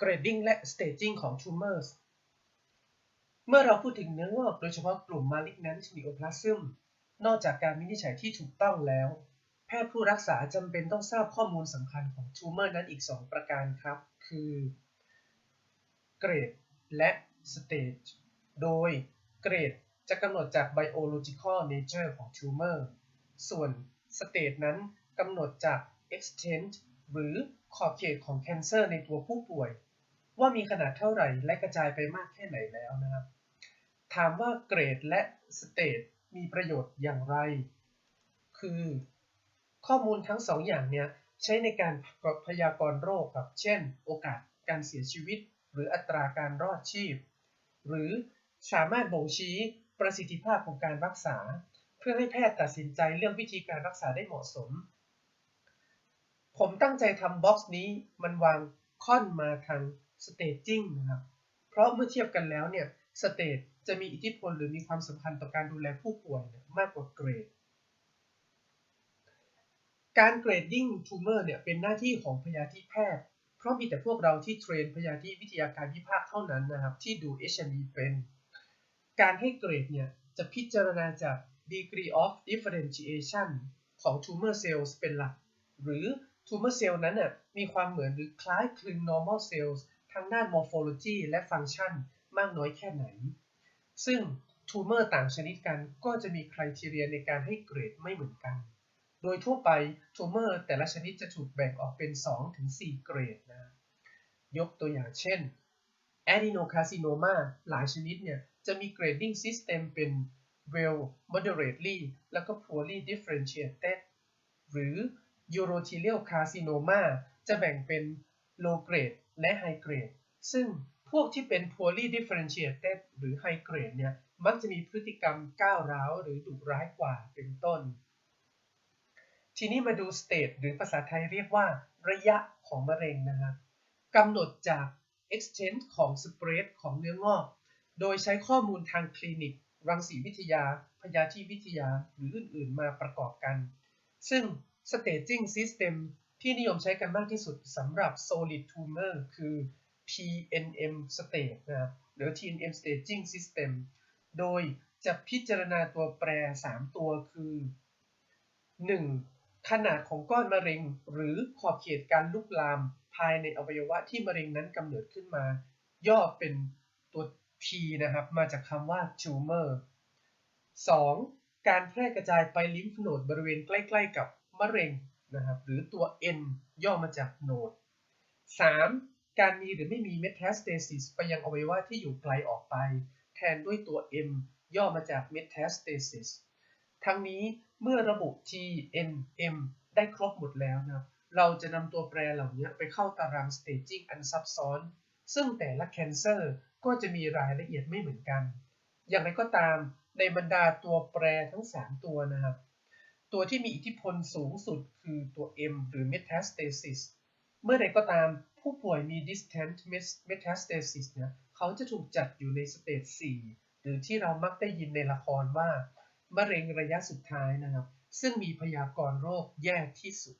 grading และ staging ของ tumors เมื่อเราพูดถึงเนื้องอกโดยเฉพาะกลุ่ม malignant neoplasm นอกจากการวินิจฉัยที่ถูกต้องแล้ว แพทย์ผู้รักษาจำเป็นต้องทราบข้อมูลสำคัญของ tumor นั้นอีก 2 ประการครับ คือ เกรดและ stage โดยเกรดจะกำหนดจาก biological nature ของ tumor ส่วน stage นั้นกำหนดจาก extent หรือขอบเขตของ cancer ในตัวผู้ป่วย ว่ามีขนาดเท่าไหร่และกระจายไปมากแค่ไหนแล้วนะครับ ถามว่าเกรดและ stage มีประโยชน์อย่างไร คือข้อมูลทั้งสองอย่างเนี่ยใช้ในการพยากรณ์โรคครับ เช่น โอกาสการเสียชีวิต หรืออัตราการรอดชีพ หรือสามารถบ่งชี้ประสิทธิภาพของการรักษา เพื่อให้แพทย์ตัดสินใจเรื่องวิธีการรักษาได้เหมาะสม ผมตั้งใจทำบ็อกซ์นี้มันวางค่อนมาทาง staging นะครับ เพราะเมื่อเทียบกันแล้วเนี่ย stage จะมีอิทธิพลหรือมีความสำคัญต่อการดูแลผู้ป่วยมากกว่าเกรด การเกรดดิ้งทูเมอร์เนี่ยเป็นหน้าที่ของพยาธิแพทย์ เพราะมีแต่พวกเราที่เทรนพยาธิวิทยาการวิภาคเท่านั้นนะครับ ที่ดู H&E เป็น การให้เกรดเนี่ยจะพิจารณาจาก degree of differentiation ของ tumor cells เป็นหลัก หรือ tumor cell นั้นน่ะมีความเหมือนหรือคล้ายคลึง normal cells ทั้งด้าน morphology และฟังก์ชันมากน้อยแค่ไหน ซึ่ง tumor ต่างชนิดกันก็จะมีคุณทีเรียในการให้เกรดไม่เหมือนกัน โดยทั่วไป tumor แต่ละชนิดจะถูกแบ่งออกเป็น 2-4 เกรดนะ ยกตัวอย่างเช่น adenocarcinoma หลายชนิดเนี่ยจะมี grading system เป็น well moderately แล้วก็ poorly differentiated หรือ urothelial carcinoma จะแบ่งเป็น low grade และ high grade ซึ่งพวกที่เป็น poorly differentiated หรือ high grade เนี่ย มักจะมีพฤติกรรมก้าวร้าวหรือดุร้ายกว่าเป็นต้น ทีนี้มาดู stage หรือภาษาไทยเรียกว่า ระยะของมะเร็งนะครับกำหนดจาก extent ของ spread ของเนื้องอก โดยใช้ข้อมูลทางคลินิก รังสีวิทยา พยาธิวิทยา หรืออื่น ๆ มาประกอบกัน ซึ่ง staging system ที่นิยมใช้กันมากที่สุดสำหรับ solid tumor คือ PNM stage นะครับหรือ TNM staging system โดยจะพิจารณาตัวแปร 3 ตัวคือ 1. ขนาดของก้อนมะเร็ง หรือขอบเขตการลุกลามภายในอวัยวะที่มะเร็งนั้นกำเนิดขึ้นมา ย่อเป็นตัว P นะครับ มาจากคำว่า tumor 2. การแพร่กระจายไปลิมฟโนดบริเวณใกล้ ๆ กับมะเร็ง นะครับ หรือตัว N ย่อมาจากโนด 3. การมีหรือไม่มี metastasis ไปยังอวัยวะที่อยู่ไกลออกไป แทนด้วยตัว M ย่อมาจาก metastasis ทั้งนี้เมื่อระบุ T N M ได้ครบหมดแล้วนะครับ เราจะนำตัวแปรเหล่านี้ไปเข้าตาราง staging อันซับซ้อน ซึ่งแต่ละ cancer ก็จะมีรายละเอียดไม่เหมือนกัน อย่างไรก็ตามในบรรดาตัวแปรทั้ง 3 ตัวนะครับ ตัวที่มีอิทธิพลสูงสุดคือตัว M หรือ metastasis เมื่อใดก็ตามผู้ป่วยมี distant metastasis เนี่ยเขาจะถูกจัดอยู่ในสเตจ4หรือที่เรามักได้ยินในละครว่ามะเร็งระยะสุดท้ายนะครับ ซึ่งมีพยากรณ์โรคแย่ที่สุด